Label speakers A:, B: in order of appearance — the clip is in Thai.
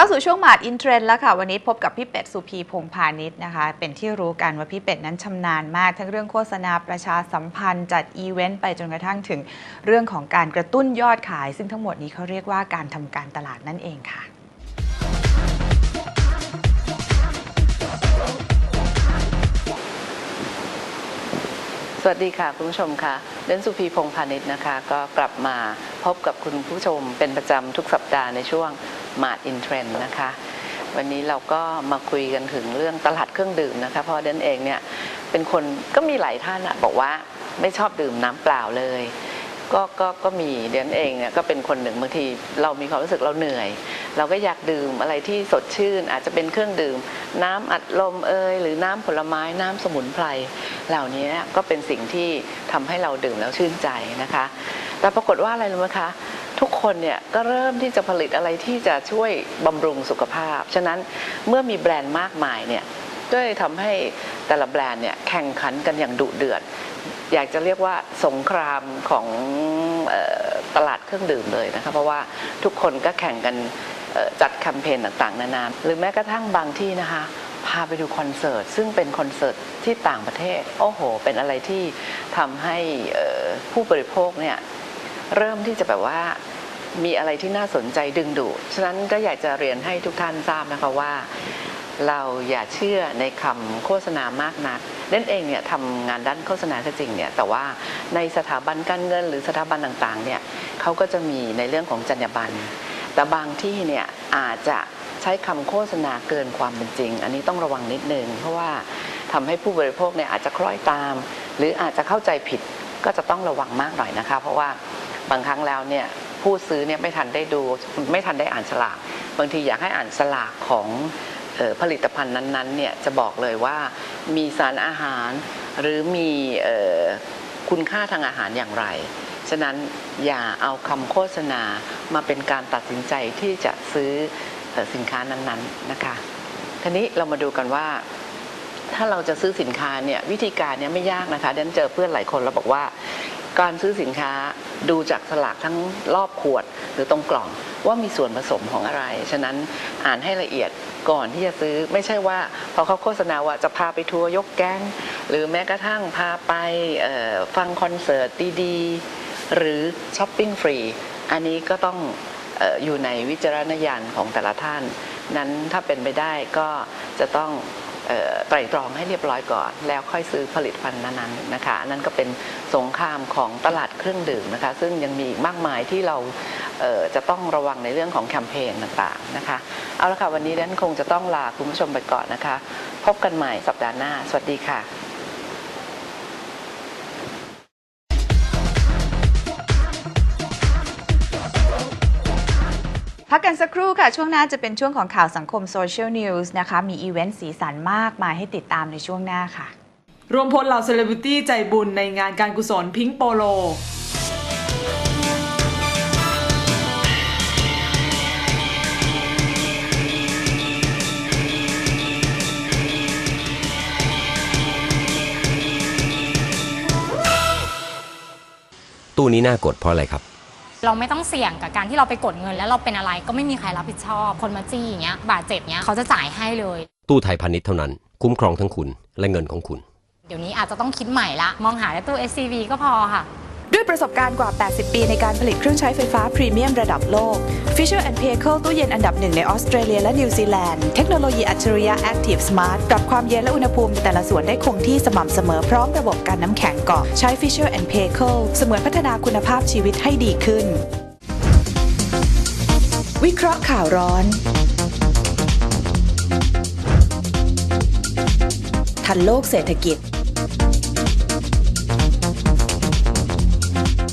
A: เข้าสู่ช่วงหมาดอินเทรนด์แล้วค่ะวันนี้พบกับพี่เป็ดสุพีพงพาณิชย์นะคะ เป็นที่รู้กันว่าพี่เป็ดนั้นชำนาญมาก ทั้งเรื่องโฆษณาประชาสัมพันธ์จัดอีเวนต์ไปจนกระทั่งถึงเรื่องของการกระตุ้นยอดขาย ซึ่งทั้งหมดนี้เขาเรียกว่าการทำการตลาดนั่นเองค่ะ
B: สวัสดีค่ะ คุณผู้ชมค่ะเดนสุพีพงพาณิชย์นะคะ ก็กลับมาพบกับคุณผู้ชมเป็นประจำทุกสัปดาห์ในช่วง มาดอินเทรนด์นะคะ วันนี้เราก็มาคุยกันถึงเรื่องตลาดเครื่องดื่มนะคะเพราะเดนเองเนี่ยเป็นคนก็มีหลายท่านอะบอกว่าไม่ชอบดื่มน้ำเปล่าเลย ก็ก็ก็มีเดนเองเนี่ยก็เป็นคนหนึ่งบางทีเรามีความรู้สึกเราเหนื่อย เราก็อยากดื่มอะไรที่สดชื่น อาจจะเป็นเครื่องดื่ม น้ำอัดลมเอยหรือน้ำผลไม้น้ำสมุนไพรเหล่านี้ก็เป็นสิ่งที่ทำให้เราดื่มแล้วชื่นใจนะคะ แต่ปรากฏว่าอะไรรู้ไหมคะ ทุกคนเนี่ยก็เริ่มที่จะผลิตอะไรที่จะช่วยบำรุงสุขภาพ ฉะนั้นเมื่อมีแบรนด์มากมายเนี่ยก็เลยทำให้แต่ละแบรนด์เนี่ยแข่งขันกันอย่างดุเดือด อยากจะเรียกว่าสงครามของออตลาดเครื่องดื่มเลยนะคะเพราะว่าทุกคนก็แข่งกันจัดแคมเปญต่างๆ นานาหรือแม้กระทั่งบางที่นะคะพาไปดูคอนเสิร์ต ซึ่งเป็นคอนเสิร์ตที่ต่างประเทศ โอ้โห เป็นอะไรที่ทำให้ผู้บริโภคเนี่ยเริ่มที่จะแบบว่า มีอะไรที่น่าสนใจดึงดูด ฉะนั้นก็อยากจะเรียนให้ทุกท่านทราบนะคะว่า เราอย่าเชื่อในคำโฆษณามากนักเล่นเองเนี่ยทำงานด้านโฆษณาก็จริงเนี่ยแต่ว่าในสถาบันการเงินหรือสถาบันต่างๆเนี่ยเขาก็จะมีในเรื่องของจรรยาบรรณแต่บางที่เนี่ยอาจจะใช้คำโฆษณาเกินความเป็นจริง อันนี้ต้องระวังนิดนึง เพราะว่าทำให้ผู้บริโภคเนี่ยอาจจะคล้อยตาม หรืออาจจะเข้าใจผิดก็จะต้องระวังมากหน่อยนะคะ เพราะว่าบางครั้งแล้วเนี่ย ผู้ซื้อเนี่ยไม่ทันได้ดูไม่ทันได้อ่านฉลาก บางทีอยากให้อ่านฉลากของออผลิตภัณฑ์นั้นๆเนี่ยจะบอกเลยว่ามีสารอาหารหรือมีออคุณค่าทางอาหารอย่างไร ฉะนั้นอย่าเอาคำโฆษณามาเป็นการตัดสินใจที่จะซื้ออสินค้านั้นๆนะคะทีนี้เรามาดูกันว่าถ้าเราจะซื้อสินค้าเนี่ยวิธีการเนี่ยไม่ยากนะคะเดนเจอเพื่อนหลายคนแล้วบอกว่า การซื้อสินค้าดูจากสลากทั้งรอบขวดหรือตรงกล่องว่ามีส่วนผสมของอะไร ฉะนั้นอ่านให้ละเอียดก่อนที่จะซื้อไม่ใช่ว่า พอเขาโฆษณาว่าจะพาไปทัวร์ยกแก๊งหรือแม้กระทั่งพาไปฟังคอนเสิร์ตดีๆ หรือช้อปปิ้งฟรี อันนี้ก็ต้องออยู่ในวิจารณญาณของแต่ละท่าน นั้นถ้าเป็นไปได้ก็จะต้อง ไตรตรองให้เรียบร้อยก่อน แล้วค่อยซื้อผลิตภัณฑ์นั้นๆนะคะอันนั้นก็เป็นสงครามของตลาดเครื่องดื่มนะคะ ซึ่งยังมีมากมายที่เราเจะต้องระวังในเรื่องของแคมเปญต่างๆนะคะ เอาละค่ะ วันนี้ดันคงจะต้องลาคุณผู้ชมไปก่อนนะคะ พบกันใหม่สัปดาห์หน้า สวัสดีค่ะ
A: พักกันสักครู่ค่ะ ช่วงหน้าจะเป็นช่วงของข่าวสังคมโซเชียลนิวส์นะคะ มีอีเวนต์สีสันมากมายให้ติดตามในช่วงหน้าค่ะ
C: รวมพลเหล่าเซเลบริตี้ใจบุญในงานการกุศลพิงค์โปโล
D: ตู้นี้น่ากดเพราะอะไรครับ
E: เราไม่ต้องเสี่ยงกับการที่เราไปกดเงิน แล้วเราเป็นอะไรก็ไม่มีใครรับผิดชอบ คนมาจี้อย่างเงี้ยบาดเจ็บเงี้ยเขาจะจ่ายให้เลย
D: ตู้ไทยพาณิชย์เท่านั้น คุ้มครองทั้งคุณและเงินของคุณ
E: เดี๋ยวนี้อาจจะต้องคิดใหม่ละ มองหาแต่ตู้ SCV ก็พอค่ะ
F: ด้วยประสบการณ์กว่า 80 ปีในการผลิตเครื่องใช้ไฟฟ้าพรีเมียมระดับโลก Fisher p a y c e ตู้เย็นอันดับหนึ่งในออสเตรเลียและนิวซีแลนด์ เทคโนโลยีอัจฉริยะ Active Smart ปรับความเย็นและอุณหภูมิในแต่ละส่วนได้คงที่สม่ำเสมอพร้อมระบบการน้ำแข็งเกาะใช้ Fisher p a y c e เสมือนพัฒนาคุณภาพชีวิตให้ดีขึ้น วิเคราะห์ข่าวร้อน ทันโลกเศรษฐกิจ